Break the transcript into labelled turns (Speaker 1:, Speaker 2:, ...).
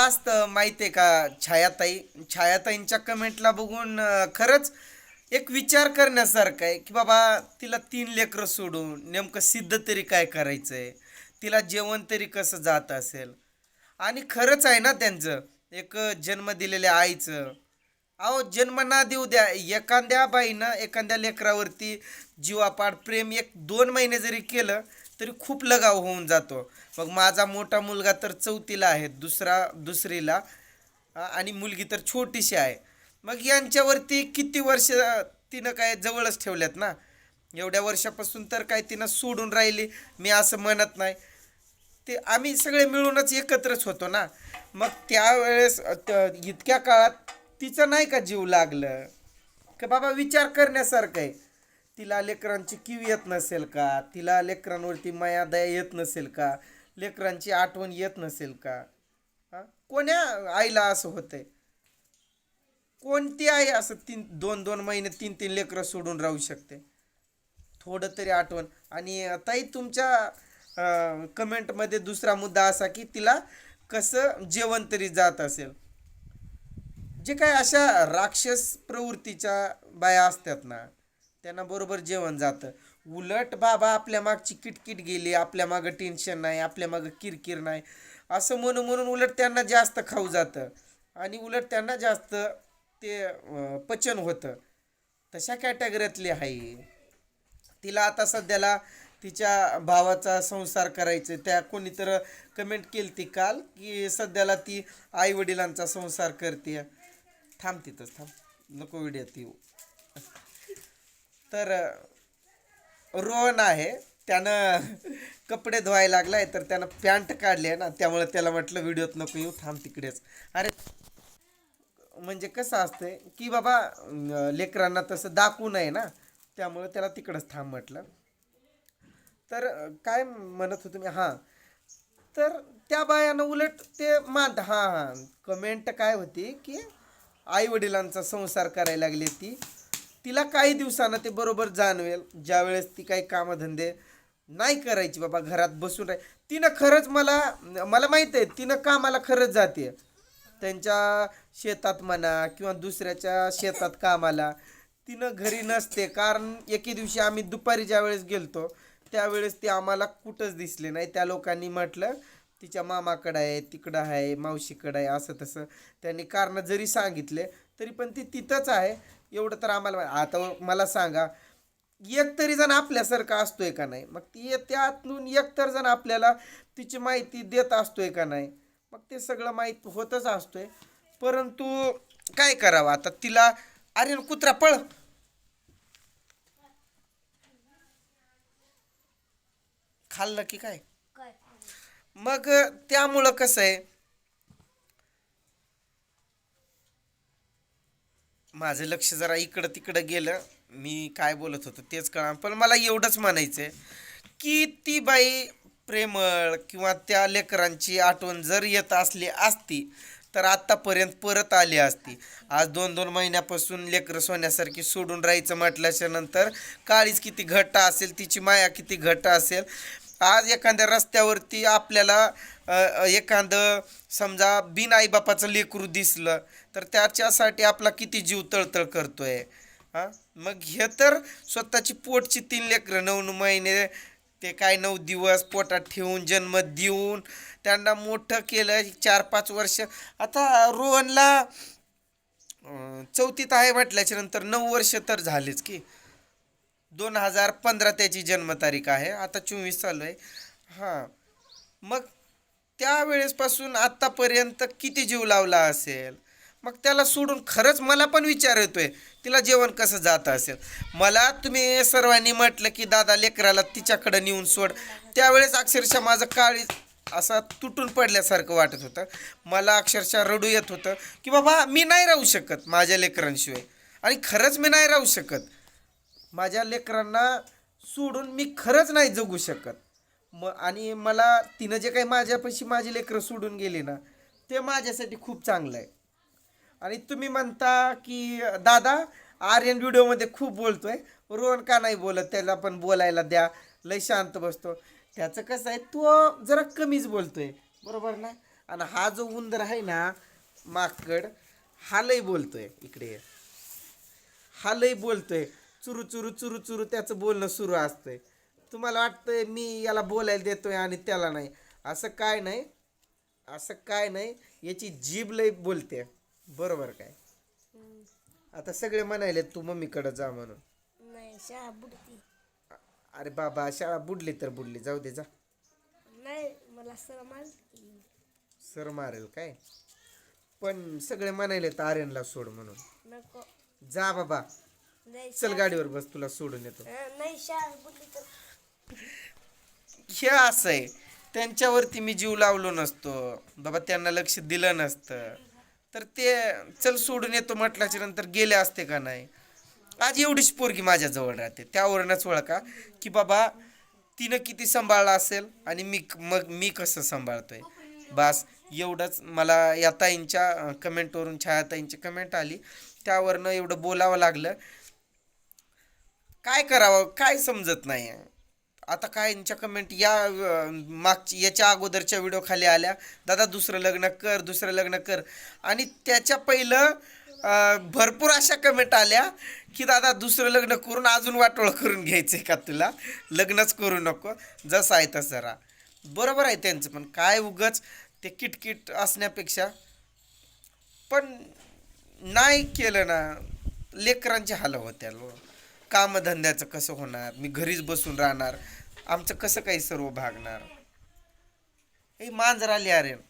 Speaker 1: असतं माहिती आहे का छायाताई? छायाताईंच्या कमेंटला बघून खरंच एक विचार करण्यासारखं आहे की बाबा तिला तीन लेकरं सोडून नेमकं सिद्ध तरी काय करायचंय? तिला जेवण तरी कसं जात असेल? आणि खरंच आहे ना त्यांचं एक जन्म दिलेल्या आईचं. अहो जन्म ना देऊ द्या. एखाद्या बाईनं एखाद्या लेकरावरती जीवापाड प्रेम एक दोन महिने जरी केलं तरी खूप लगाव होऊन जातो. मग माझा मोठा मुलगा तर चौथीला आहे दुसरा दुसरीला. आणि मुलगी तर छोटीशी आहे. मग यांच्यावरती किती वर्ष तिनं काय जवळच ठेवल्यात ना? एवढ्या वर्षापासून तर काय तिनं सोडून राहिली? मी असं म्हणत नाही. ते आम्ही सगळे मिळूनच एकत्रच होतो ना? मग त्यावेळेस इतक्या काळात तिचं नाही का जीव लागलं? का बाबा विचार करण्यासारखं आहे? तिला लेकरांची किव येत नसेल का? तिला लेकरांवरती माया दया येत नसेल का? लेकरांची आठवण येत नसेल का? कोण्या आईला असं होतंय? कोणती आई असं तीन दोन दोन महिने तीन तीन लेकरं सोडून राहू शकते? थोडं तरी आठवण. आणि ताई तुमच्या कमेंटमध्ये दुसरा मुद्दा असा की तिला कसं जेवण तरी जात असेल? जे काय अशा राक्षस प्रवृत्तीच्या बाया असतात ना त्यांना बरोबर जेवण जातं. उलट बाबा आपल्या मागची किटकिट गेली आपल्या मागं टेन्शन नाही आपल्या मागं किरकिर नाही. असं म्हणून म्हणून उलट त्यांना जास्त खाऊ जातं. आणि उलट त्यांना जास्त ते पचन होतं. तशा कॅटेगरीतली आहे. तिला आता सध्याला तिच्या भावाचा संसार करायचा त्या कोणी तर कमेंट केली ती काल की सध्याला ती आई वडिलांचा संसार करते थांब तिथंच थांब. नको व्हिडिओ ती तर रोहन आहे. त्यानं कपडे धुवायला लागलाय तर त्यानं पॅन्ट काढली आहे ना त्यामुळे त्याला म्हटलं व्हिडिओत नको येऊ थांब तिकडेच. अरे म्हणजे कसं असतंय की बाबा लेकरांना तसं दाखवू नये ना त्यामुळे त्याला तिकडंच थांब म्हटलं. तर काय म्हणत होतो मी? हां. तर त्या बायानं उलट ते मानत हां हां. कमेंट काय होती की आई वडिलांचा संसार करायला लागली ती. तिला काही दिवसानं ते बरोबर जाणवेल. ज्यावेळेस ती काही कामधंदे नाही करायची बाबा घरात बसून राह तिनं खरंच मला मला माहीत आहे तिनं कामाला खरंच जाते. त्यांच्या शेतात म्हणा किंवा दुसऱ्याच्या शेतात कामाला तिनं घरी नसते. कारण एके दिवशी आम्ही दुपारी ज्या वेळेस गेलतो त्यावेळेस ती आम्हाला कुठंच दिसले नाही. त्या लोकांनी म्हटलं तिच्या मामाकडं आहे तिकडं आहे मावशीकडं आहे असं तसं. त्यांनी कारणं जरी सांगितले तरी पण ती तिथंच आहे. एवढं तर आम्हाला आता मला सांगा एक तरी जण आपल्यासारखा असतोय का नाही? मग ती त्यातून एक तर जण आपल्याला तिची माहिती देत असतोय का नाही? मग ते सगळं माहीत होतच असतोय. परंतु काय करावं आता? तिला अरे कुत्रा पळ! खाल्लं की काय? मग त्यामुळं कसं आहे? माझं लक्ष जरा इकडं तिकडं गेलं. मी काय बोलत होतो तेच कळा पण मला एवढंच म्हणायचं आहे की ती बाई प्रेमळ किंवा त्या लेकरांची आठवण जर येत असली असती तर आत्तापर्यंत परत आली असती. आज दोन दोन महिन्यापासून लेकरं सोन्यासारखी सोडून राहायचं म्हटल्याच्या नंतर काळीच किती घट्ट असेल तिची माया किती घट्ट असेल आज एखाद्या रस्त्यावरती आपल्याला एखादं समजा बिन आईबापाचं लेकरू दिसलं तर त्याच्यासाठी आपला किती जीव तळतळ करतोय? हां? मग हे तर स्वतःची पोटची तीन लेकरं नऊ नऊ महिने ते काय नऊ दिवस पोटात ठेवून जन्म देऊन त्यांना मोठं केलं चार पाच वर्ष. आता रोहनला चौथीत आहे म्हटल्याच्या नंतर नऊ वर्ष तर झालेच की. दोन हजार पंधरा त्याची जन्मतारीख आहे. आता चोवीस चालू आहे. हां. मग त्यावेळेसपासून आत्तापर्यंत किती जीव लावला असेल? मग त्याला सोडून खरंच मला पण विचार येतोय. तिला जेवण कसं जात असेल? मला तुम्ही सर्वांनी म्हटलं की दादा लेकराला तिच्याकडं नेऊन सोड. त्यावेळेस अक्षरशः माझं काळी असा तुटून पडल्यासारखं वाटत होतं. मला अक्षरशः रडू येत होतं की बाबा मी नाही राहू शकत माझ्या लेकरांशिवाय. आणि खरंच मी नाही राहू शकत. माझ्या लेकरांना सोडून मी खरंच नाही जगू शकत. म आणि मला तिनं जे काही माझ्यापाशी माझी लेकरं सोडून गेली ना ते माझ्यासाठी खूप चांगलं आहे. आणि तुम्ही म्हणता की दादा आर्यन व्हिडिओमध्ये खूप बोलतोय. रोहन का नाही बोलत? त्याला पण बोलायला द्या. लय शांत बसतो. त्याचं कसं आहे तो जरा कमीच बोलतोय. बरोबर ना? आणि हा जो उंदर आहे ना माकड हा लय बोलतोय. इकडे हा लय बोलतोय. चुरू चुरू चुरू चुरू त्याचं बोलणं सुरू असतंय. तुम्हाला वाटतंय मी याला बोलायला देतोय आणि त्याला नाही. असं काय नाही. असं काय नाही. याची जीभ लय बोलते. बरोबर काय? आता सगळे म्हणायले तू मम्मीकडे जा म्हणून.
Speaker 2: नाही शाळा बुडती.
Speaker 1: अरे बाबा शाळा बुडली तर बुडली. जाऊ दे जा.
Speaker 2: नाही मला सर मार
Speaker 1: सर मारेल काय? पण सगळे म्हणायले तर आर्यनला सोड म्हणून.
Speaker 2: नको.
Speaker 1: जा बाबा.
Speaker 2: नाही
Speaker 1: चल गाडीवर बस तुला सोडून येतो.
Speaker 2: अं, नाही शाळा बुडली तर.
Speaker 1: हे असं आहे. त्यांच्यावरती मी जीव लावलो नसतो. बाबा त्यांना लक्ष दिलं नसतं. तर ते चल सोडून येतो म्हटल्याच्या नंतर गेले असते का नाही? आज एवढीच पोरगी माझ्याजवळ राहते. त्यावरूनच ओळखा की बाबा तिनं किती सांभाळलं असेल आणि मी मग मी कसं सांभाळतोय? बस एवढंच मला या ताईंच्या कमेंटवरून छायाताईंची कमेंट आली. त्यावरनं एवढं बोलावं लागलं. काय करावं? काय समजत नाही. आता काय यांच्या कमेंट या मागची याच्या अगोदरच्या व्हिडिओ खाली आल्या. दादा दुसरं लग्न कर दुसरं लग्न कर. आणि त्याच्या पहिलं भरपूर अशा कमेंट आल्या की दादा दुसरं लग्न करून अजून वाटोळ करून घ्यायचं आहे का तुला? लग्नच करू नको. जसं आहे तसं राहा. बरोबर आहे त्यांचं पण काय उगच ते किटकिट असण्यापेक्षा. पण नाही केलं ना लेकरांचे हाल होत्या लो कामधंद्याचं कसं होणार? मी घरीच बसून राहणार. आमचं कसं काही सर्व भागणार? हे मांजर आली अरे.